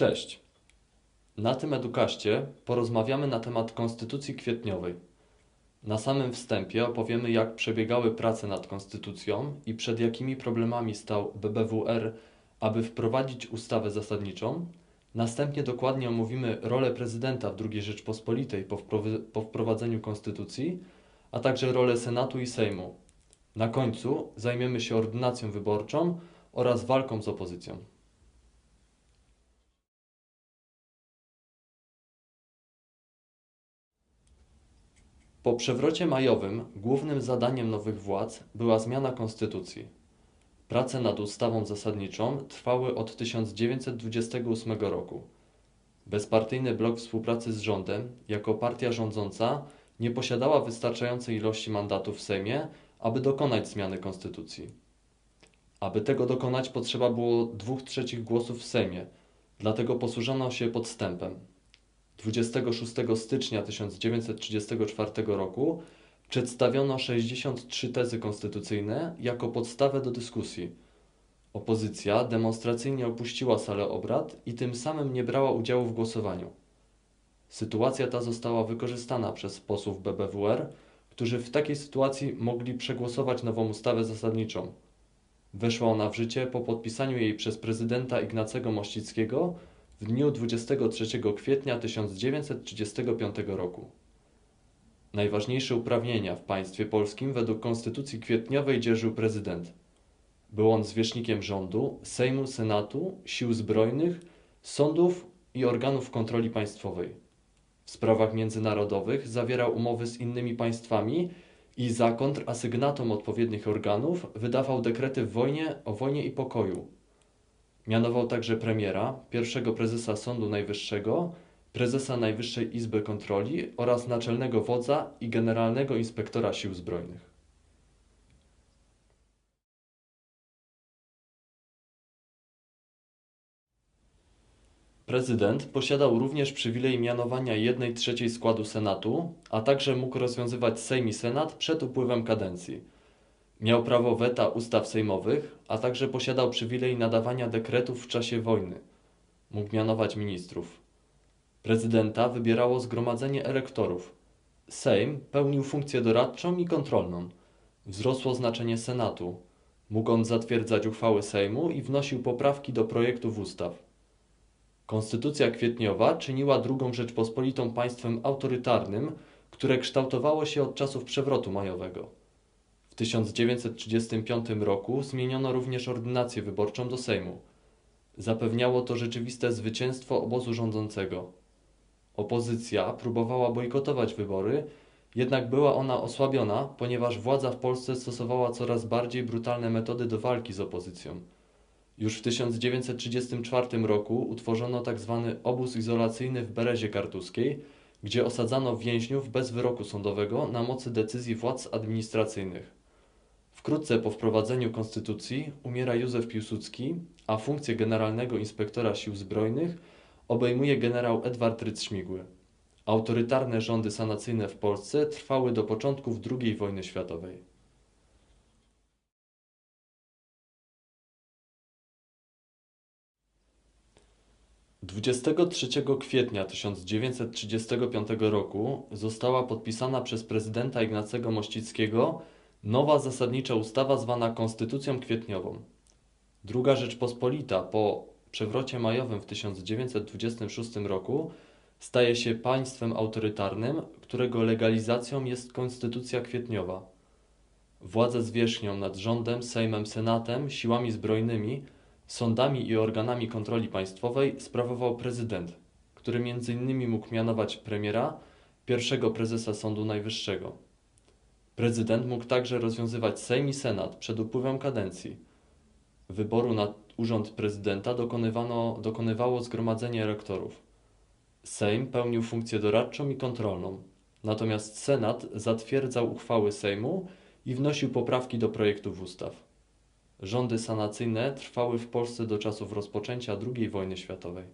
Cześć. Na tym edukaście porozmawiamy na temat Konstytucji Kwietniowej. Na samym wstępie opowiemy, jak przebiegały prace nad konstytucją i przed jakimi problemami stał BBWR, aby wprowadzić ustawę zasadniczą. Następnie dokładnie omówimy rolę prezydenta w II Rzeczpospolitej po, po wprowadzeniu konstytucji, a także rolę Senatu i Sejmu. Na końcu zajmiemy się ordynacją wyborczą oraz walką z opozycją. Po przewrocie majowym głównym zadaniem nowych władz była zmiana konstytucji. Prace nad ustawą zasadniczą trwały od 1928 roku. Bezpartyjny blok współpracy z rządem, jako partia rządząca, nie posiadała wystarczającej ilości mandatów w Sejmie, aby dokonać zmiany konstytucji. Aby tego dokonać, potrzeba było dwóch trzecich głosów w Sejmie, dlatego posłużono się podstępem. 26 stycznia 1934 roku przedstawiono 63 tezy konstytucyjne jako podstawę do dyskusji. Opozycja demonstracyjnie opuściła salę obrad i tym samym nie brała udziału w głosowaniu. Sytuacja ta została wykorzystana przez posłów BBWR, którzy w takiej sytuacji mogli przegłosować nową ustawę zasadniczą. Weszła ona w życie po podpisaniu jej przez prezydenta Ignacego Mościckiego w dniu 23 kwietnia 1935 roku. Najważniejsze uprawnienia w państwie polskim według Konstytucji Kwietniowej dzierżył prezydent. Był on zwierzchnikiem rządu, Sejmu, Senatu, Sił Zbrojnych, sądów i organów kontroli państwowej. W sprawach międzynarodowych zawierał umowy z innymi państwami i za kontrasygnatom odpowiednich organów wydawał dekrety w wojnie, o wojnie i pokoju. Mianował także premiera, pierwszego prezesa Sądu Najwyższego, prezesa Najwyższej Izby Kontroli oraz naczelnego wodza i generalnego inspektora Sił Zbrojnych. Prezydent posiadał również przywilej mianowania jednej trzeciej składu Senatu, a także mógł rozwiązywać Sejm i Senat przed upływem kadencji. Miał prawo weta ustaw sejmowych, a także posiadał przywilej nadawania dekretów w czasie wojny. Mógł mianować ministrów. Prezydenta wybierało zgromadzenie elektorów. Sejm pełnił funkcję doradczą i kontrolną. Wzrosło znaczenie Senatu. Mógł on zatwierdzać uchwały Sejmu i wnosił poprawki do projektów ustaw. Konstytucja kwietniowa czyniła drugą Rzeczpospolitą państwem autorytarnym, które kształtowało się od czasów przewrotu majowego. W 1935 roku zmieniono również ordynację wyborczą do Sejmu. Zapewniało to rzeczywiste zwycięstwo obozu rządzącego. Opozycja próbowała bojkotować wybory, jednak była ona osłabiona, ponieważ władza w Polsce stosowała coraz bardziej brutalne metody do walki z opozycją. Już w 1934 roku utworzono tzw. obóz izolacyjny w Berezie Kartuskiej, gdzie osadzano więźniów bez wyroku sądowego na mocy decyzji władz administracyjnych. Wkrótce po wprowadzeniu konstytucji umiera Józef Piłsudski, a funkcję generalnego inspektora sił zbrojnych obejmuje generał Edward Rydz-Śmigły. Autorytarne rządy sanacyjne w Polsce trwały do początków II wojny światowej. Dwudziestego trzeciego kwietnia 1935 roku została podpisana przez prezydenta Ignacego Mościckiego nowa zasadnicza ustawa zwana Konstytucją Kwietniową. Druga Rzeczpospolita po przewrocie majowym w 1926 roku staje się państwem autorytarnym, którego legalizacją jest Konstytucja Kwietniowa. Władzę zwierzchnią nad rządem, Sejmem, Senatem, siłami zbrojnymi, sądami i organami kontroli państwowej sprawował prezydent, który m.in. mógł mianować premiera, pierwszego prezesa Sądu Najwyższego. Prezydent mógł także rozwiązywać Sejm i Senat przed upływem kadencji. Wyboru na urząd prezydenta dokonywano, dokonywało zgromadzenie elektorów. Sejm pełnił funkcję doradczą i kontrolną, natomiast Senat zatwierdzał uchwały Sejmu i wnosił poprawki do projektów ustaw. Rządy sanacyjne trwały w Polsce do czasów rozpoczęcia II wojny światowej.